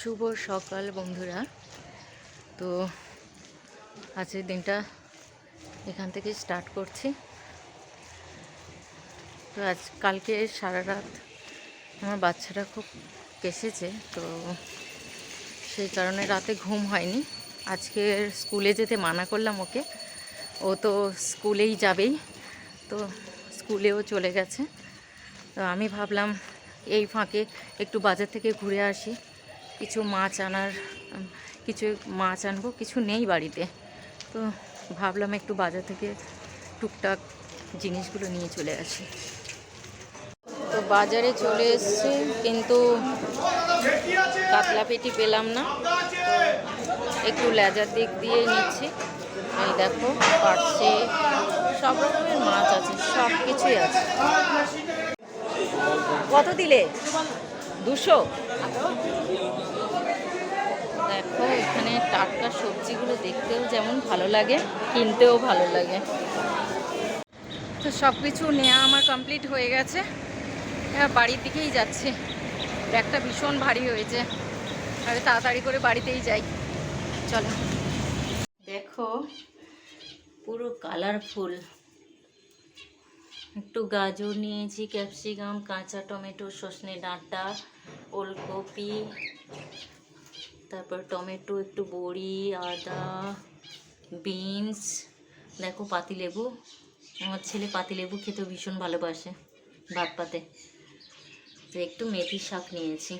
শুভ সকাল বন্ধুরা। তো আজকের দিনটা এখান থেকে স্টার্ট করছি। তো আজ কালকে সারা রাত আমার বাচ্চাটা খুব কেসেছে, তো সেই কারণে রাতে ঘুম হয়নি। আজকে স্কুলে যেতে মানা করলাম ওকে। ও তো স্কুলেই যাবেই, তো স্কুলেও চলে গেছে। তো আমি ভাবলাম এই ফাঁকে একটু বাজার থেকে ঘুরে আসি। কিছু মাছ আনার কিছু মাছ আনব, কিছু নেই বাড়িতে। তো ভাবলাম একটু বাজার থেকে টুকটাক জিনিসগুলো নিয়ে চলে আসি। তো বাজারে চলে এসেছি, কিন্তু কাতলা পেটি পেলাম না। একটু লেজার দিক দিয়ে নিচ্ছি। এই দেখো পার্সে সব রকমের মাছ আছে, সব কিছুই আছে। কত দিলে? দুশো? দেখো, এখানে টাটকা সবজিগুলো দেখতেও যেমন ভালো লাগে, কিনতেও ভালো লাগে। তো সব কিছু নেওয়া আমার কমপ্লিট হয়ে গেছে। বাড়ির দিকেই যাচ্ছে। ব্যাগটা ভীষণ ভারী হয়েছে। আরে তাড়াতাড়ি করে বাড়িতেই যাই। চলো। দেখো, পুরো কালারফুল একটু গাজর নিয়েছি ক্যাপসিকাম কাঁচা টমেটো সজনে ডাঁটা, ওলকপি। তারপর টমেটো, একটু বড়ি, আদা, বিনস, দেখো পাতিলেবু। আমার ছেলে পাতিলেবু খেতে ভীষণ ভালোবাসে ভাত পাতে। তো একটু মেথি শাক নিয়েছি।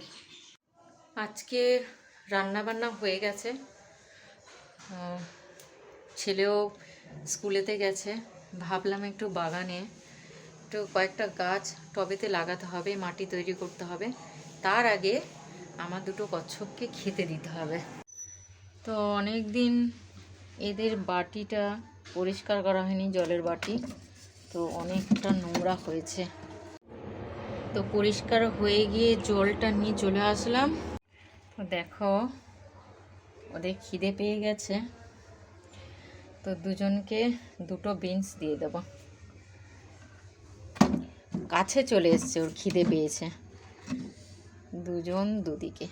আজকে রান্না বান্না হয়ে গেছে। ছেলেও স্কুলেতে গেছে। ভাবলাম একটু বাগানে একটু কয়েকটা গাছ টবেতে লাগাতে হবে, মাটি তৈরি করতে হবে। তার আগে আমার দুটো কচ্ছপকে খেতে দিতে হবে। তো অনেক দিন এদের বাটিটা পরিষ্কার করা হয়নি, জলের বাটি। তো অনেকটা নোংরা হয়েছে। তো পরিষ্কার হয়ে গিয়ে জলটা নিয়ে চলে আসলাম। তো দেখো, ওদের খিদে পেয়ে গেছে। তো দুজনকে দুটো বিনস দিয়ে দেব। কাছে চলে এসছে, ওর খিদে পেয়েছে। দুজন দুদিকে।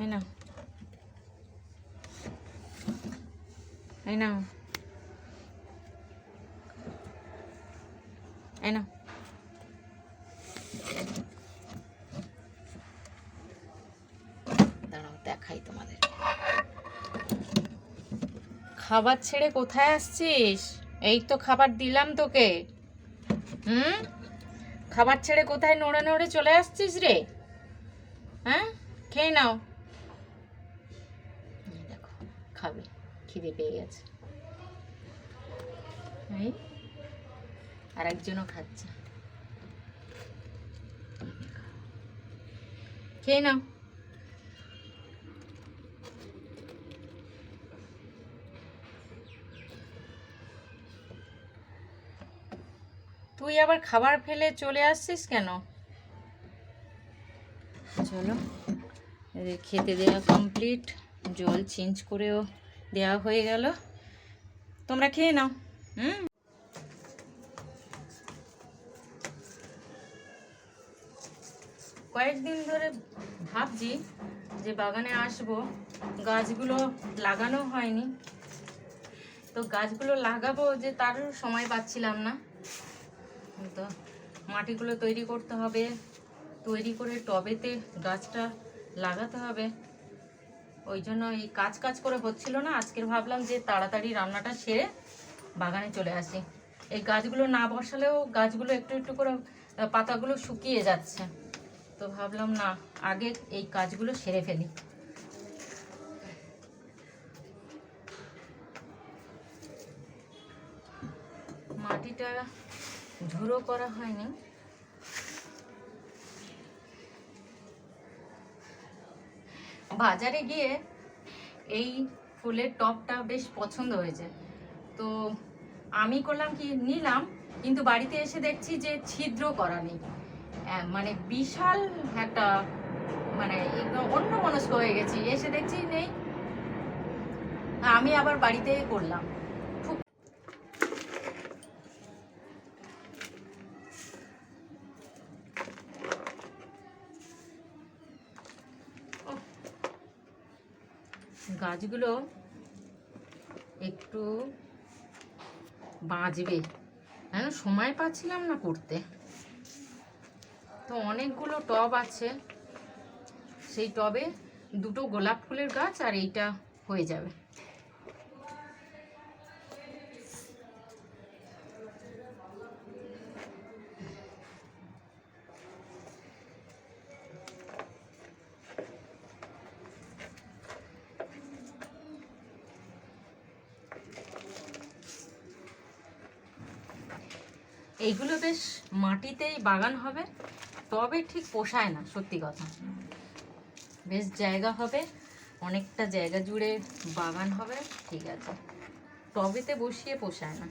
এই দাঁড়াও, দেখাই তোমাদের। খাবার ছেড়ে কোথায় আসছিস? এই তো খাবার দিলাম তোকে। হুম? খাবার ছেড়ে কোথায় নড়ে নড়ে চলে আসছিস রে? হ্যাঁ? খেয়ে নাও। দেখো খাবে খিদে পেয়ে গেছে। এই। আর একজনও খাচ্ছে। খেয়ে নাও। তুই আবার খাবার ফেলে চলে আসছিস কেন? চলো। খেতে দেওয়া কমপ্লিট জল চেঞ্জ করেও দেওয়া হয়ে গেল। তোমরা খেয়ে নাও। হুম? কয়েকদিন ধরে ভাবছি যে বাগানে আসব। গাছগুলো লাগানো হয়নি। তো গাছগুলো লাগাবো যে তার সময় পাচ্ছিলাম না। তো মাটিগুলো তৈরি করতে হবে। তৈরি করে টবেতে গাছটা লাগাতে হবে। ওই জন্য এই কাজ কাজ করে হচ্ছিল না। আজকের ভাবলাম যে তাড়াতাড়ি রান্নাটা সেরে বাগানে চলে আসি। এই গাছগুলো না বসালেও গাছগুলো একটু একটু করে পাতাগুলো শুকিয়ে যাচ্ছে। তো ভাবলাম না, আগে এই কাজগুলো সেরে ফেলি। মাটিটা ঝুড়ো করা হয়নি। বাজারে গিয়ে এই ফুলের টপটা বেশ পছন্দ হয়েছে। তো আমি করলাম কি, নিলাম, কিন্তু বাড়িতে এসে দেখছি যে ছিদ্র করা নেই। মানে বিশাল একটা মানে অন্য মনস্ক হয়ে গেছি। এসে দেখছি নেই। আমি আবার বাড়িতে করলাম। গাছগুলো একটু বাঁচবে। কেন সময় পাচ্ছিলাম না করতে। তো অনেকগুলো টব আছে। সেই টবে দুটো গোলাপ ফুলের গাছ আর এইটা হয়ে যাবে। এইগুলো বেশ মাটিতেই বাগান হবে, তবে ঠিক পোষায় না, সত্যি কথা। বেশ জায়গা হবে, অনেকটা জায়গা জুড়ে বাগান হবে, ঠিক আছে। টবেতে বসিয়ে পোষায় না।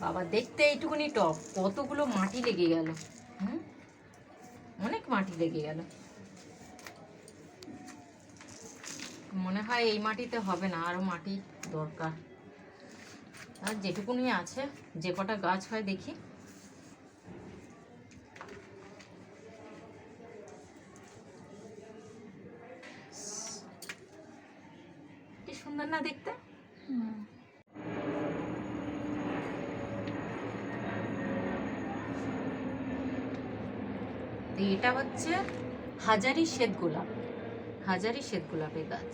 বাবা, দেখতে এইটুকুনি টব, কতগুলো মাটি লেগে গেল। হুম? অনেক মাটি লেগে গেল। মনে হয় এই মাটিতে হবে না, আরও মাটি দরকার। আর যেটুকুনি আছে, যে কটা গাছ হয় দেখি। কি সুন্দর না দেখতে? এটা হচ্ছে হাজারি শ্বেত গোলাপ হাজারি শ্বেত গোলাপের গাছ।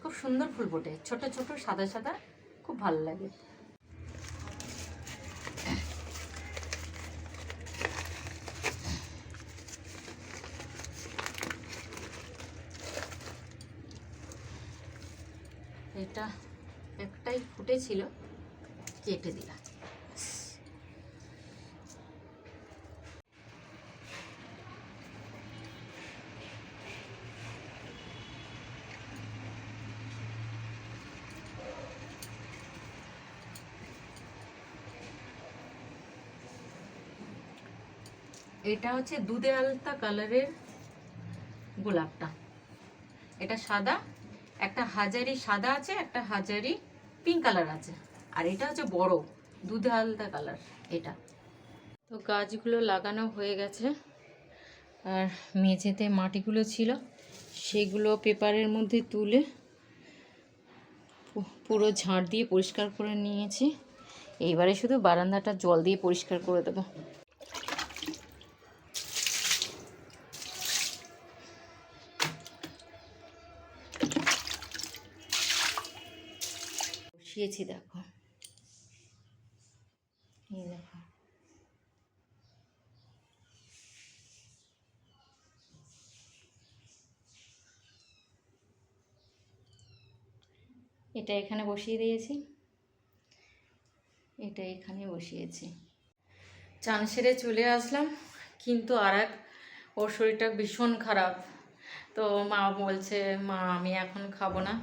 খুব সুন্দর ফুল ফোটে ছোট ছোট, সাদা সাদা, খুব ভালো লাগে। এটা একটাই ফুটেছিল কেটে দিলাম। এটা হচ্ছে দুধে আলতা কালারের গোলাপটা। এটা সাদা, একটা হাজারি সাদা আছে, একটা হাজারি পিঙ্ক কালার আছে। আর এটা হচ্ছে বড়, দুধে আলতা কালার এটা। তো গাছগুলো লাগানো হয়ে গেছে, আর মেঝেতে মাটিগুলো ছিল, সেগুলো পেপারের মধ্যে তুলে পুরো ঝাড় দিয়ে পরিষ্কার করে নিয়েছি। এইবারে শুধু বারান্দাটা জল দিয়ে পরিষ্কার করে দেবো। বসিয়েছি দেখো। এই দেখো। এটা এখানে বসিয়ে দিয়েছি। এটা এখানে বসিয়েছি। চান সেরে চলে আসলাম, কিন্তু আর এক ওর শরীরটা ভীষণ খারাপ। তো মা বলছে, মা, আমি এখন খাব না।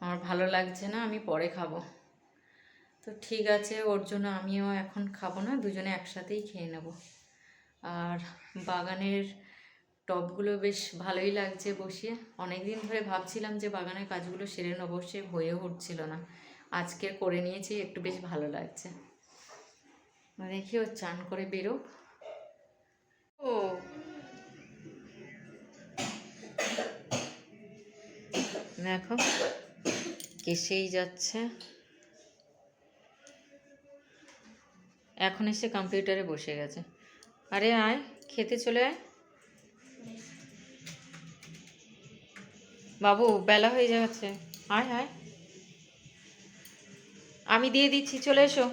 আমার ভালো লাগছে না, আমি পরে খাব। তো ঠিক আছে, ওর জন্য আমিও এখন খাব না, দুজনে একসাথেই খেয়ে নেব। আর বাগানের টবগুলো বেশ ভালোই লাগছে বসিয়ে। অনেক দিন ধরে ভাবছিলাম যে বাগানের কাজগুলো সেরে নেব, সে হয়ে উঠছিল না। আজকে করে নিয়েছি, একটু বেশ ভালো লাগছে। দেখি ও চান করে বেরো ও। দেখো কেসেই যাচ্ছে। এখন এসে কম্পিউটারে বসে গেছে। আরে আয়, খেতে চলে আয়। বাবু, বেলা হয়ে যাচ্ছে। আয় আয়। আমি দিয়ে দিচ্ছি, চলে এসো।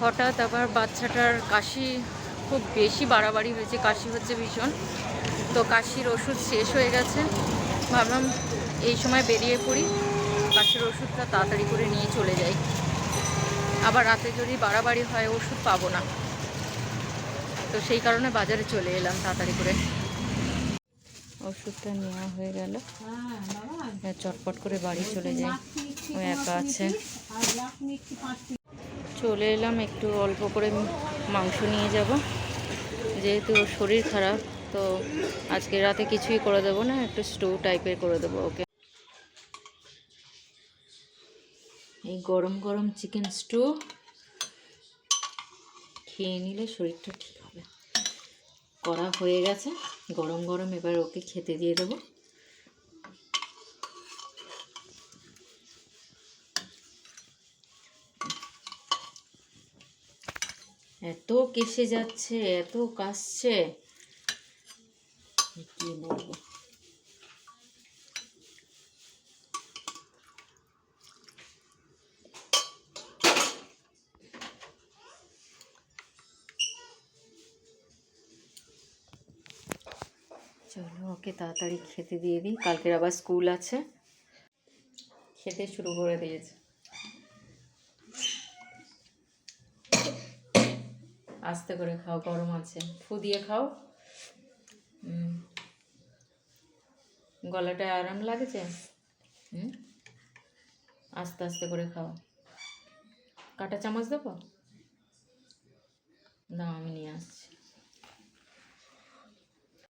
হঠাৎ আবার বাচ্চাটার কাশি খুব বেশি বাড়াবাড়ি হয়েছে, কাশি হচ্ছে ভীষণ। তো কাশির ওষুধ শেষ হয়ে গেছে। ভাবলাম এই সময় বেরিয়ে পড়ি, কাশির ওষুধটা তাড়াতাড়ি করে নিয়ে চলে যাই। আবার রাতে যদি বাড়াবাড়ি হয়, ওষুধ পাবো না। তো সেই কারণে বাজারে চলে এলাম তাড়াতাড়ি করে। ওষুধটা নেওয়া হয়ে গেল। চটপট করে বাড়ি চলে যাই। ও একা আছে। চলে এলাম, একটু অল্প করে মাংস নিয়ে যাব। যেহেতু শরীর খারাপ, তো আজকে রাতে কিছুই করে দেবো না, একটু স্টো টাইপের করে দেবো ওকে। এই গরম গরম চিকেন স্টু। খেয়ে নিলে শরীরটা ঠিক হবে। করা হয়ে গেছে। গরম গরম এবার ওকে খেতে দিয়ে দেবো। এত কেসে যাচ্ছে, এত কাশছে। কি বলব? ওকে তাড়াতাড়ি খেতে দিয়ে দিই। কালকের আবার স্কুল আছে। খেতে শুরু করে দিয়েছে। আস্তে করে খাও, গরম আছে। ফু দিয়ে খাও। হুম। গলাটায় আরাম লাগছে? হুম? আস্তে আস্তে করে খাও। কাটা চামচ দেবো? না আমি নিয়ে আসছি।